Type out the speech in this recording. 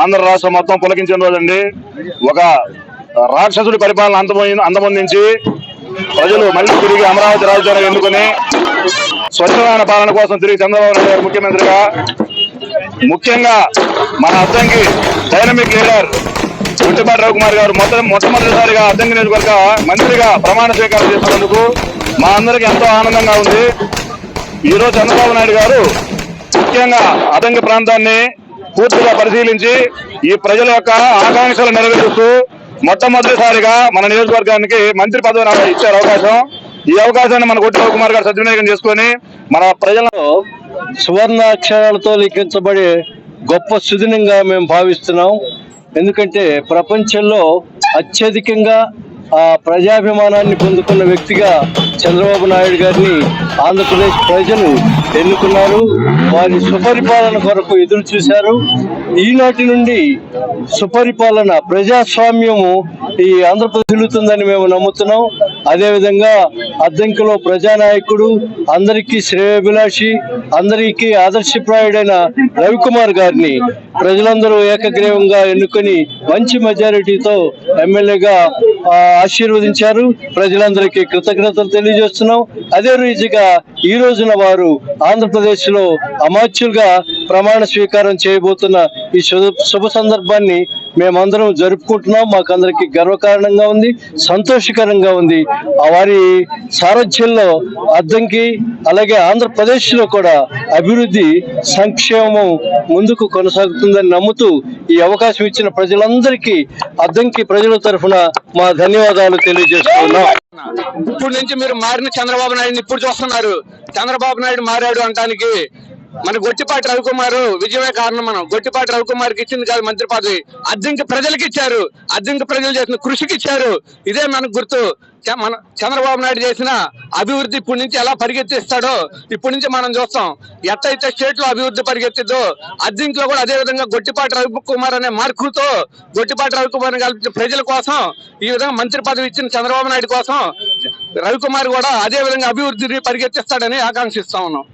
ఆంధ్ర రాష్ట్రం మొత్తం పులకించిన రోజండి ఒక రాక్షసుడి పరిపాలన అంతమొంది అందమొందించి ప్రజలు మళ్ళీ తిరిగి అమరావతి రాజధాని ఎన్నుకొని స్వచ్ఛమైన పాలన కోసం తిరిగి చంద్రబాబు నాయుడు గారు ముఖ్యమంత్రిగా ముఖ్యంగా మన అద్దంకి డైనమిక్ లీడర్ గుట్టిపాటి రవికుమార్ గారు మొత్తం మొట్టమొదటిసారిగా అద్దంకి నియోజకవర్గ మంత్రిగా ప్రమాణ స్వీకారం చేసినందుకు మా అందరికీ ఎంతో ఆనందంగా ఉంది. ఈ రోజు చంద్రబాబు నాయుడు గారు ముఖ్యంగా అదంగి ప్రాంతాన్ని పూర్తిగా పరిశీలించి ఈ ప్రజల యొక్క ఆకాంక్షలు నెరవేరుస్తూ మొట్టమొదటిసారిగా మన నియోజకవర్గానికి మంత్రి పదవి ఇచ్చారు అవకాశం. ఈ అవకాశాన్ని మన గుట్టి కుమార్ గారు సద్వినియోగం చేసుకొని మన ప్రజలను సువర్ణ అక్షరాలతో లిఖించబడే గొప్ప సుదినంగా మేము భావిస్తున్నాం. ఎందుకంటే ప్రపంచంలో అత్యధికంగా ఆ ప్రజాభిమానాన్ని పొందుకున్న వ్యక్తిగా చంద్రబాబు నాయుడు గారిని ఆంధ్రప్రదేశ్ ప్రజలు ఎన్నుకున్నారు. వారి సుపరిపాలన కొరకు ఎదురు చూశారు. ఈనాటి నుండి సుపరిపాలన ప్రజాస్వామ్యము ఈ ఆంధ్రప్రదేశ్ వెలుగుతుందని మేము నమ్ముతున్నాం. అదేవిధంగా అద్దంకిలో ప్రజానాయకుడు అందరికీ శ్రేయాభిలాషి అందరికీ ఆదర్శప్రాయుడైన రవికుమార్ గారిని ప్రజలందరూ ఏకగ్రీవంగా ఎన్నుకొని మంచి మెజారిటీతో ఎమ్మెల్యేగా ఆశీర్వదించారు. ప్రజలందరికీ కృతజ్ఞతలు తెలియజేస్తున్నాం. అదే రీతిగా ఈ రోజున వారు ఆంధ్రప్రదేశ్లో అమాత్యులుగా ప్రమాణ స్వీకారం చేయబోతున్న ఈ శుభ శుభ సందర్భాన్ని మేమందరం జరుపుకుంటున్నాం. మాకందరికి గర్వకారణంగా ఉంది సంతోషకరంగా ఉంది. ఆ వారి సారథ్యంలో అద్దంకి అలాగే ఆంధ్రప్రదేశ్లో కూడా అభివృద్ధి సంక్షేమం ముందుకు కొనసాగుతుందని నమ్ముతూ ఈ అవకాశం ఇచ్చిన ప్రజలందరికీ అద్దంకి ప్రజల తరఫున మా ధన్యవాదాలు తెలియజేస్తున్నాం. ఇప్పుడు నుంచి మీరు మారిన చంద్రబాబు నాయుడు ఇప్పుడు చూస్తున్నారు. చంద్రబాబు నాయుడు మారాడు అంటానికి మన గొట్టిపాటి రవికుమార్ విజయమే కారణం మనం. గొట్టిపాటి రవికుమార్కి ఇచ్చింది కాదు మంత్రి పదవి. అద్దెంకి ప్రజలకు ఇచ్చారు. అద్దెంకి ప్రజలు చేసిన కృషికి ఇచ్చారు. ఇదే మనకు గుర్తు. చ- మన చంద్రబాబు నాయుడు చేసిన అభివృద్ధి ఇప్పటి నుంచి ఎలా పరిగెత్తిస్తాడో ఇప్పటి నుంచి మనం చూస్తాం. ఎట్టయితే స్టేట్లో అభివృద్ధి పరిగెత్తిద్దో అద్దెంకిలో కూడా అదే విధంగా గొట్టిపాటి రవికుమార్ అనే మార్కులతో గొట్టిపాటి రవికుమార్ కల్పించిన ప్రజల కోసం ఈ విధంగా మంత్రి పదవి ఇచ్చిన చంద్రబాబు నాయుడు కోసం రవికుమార్ కూడా అదే విధంగా అభివృద్ధిని పరిగెత్తిస్తాడని ఆకాంక్షిస్తా ఉన్నాం.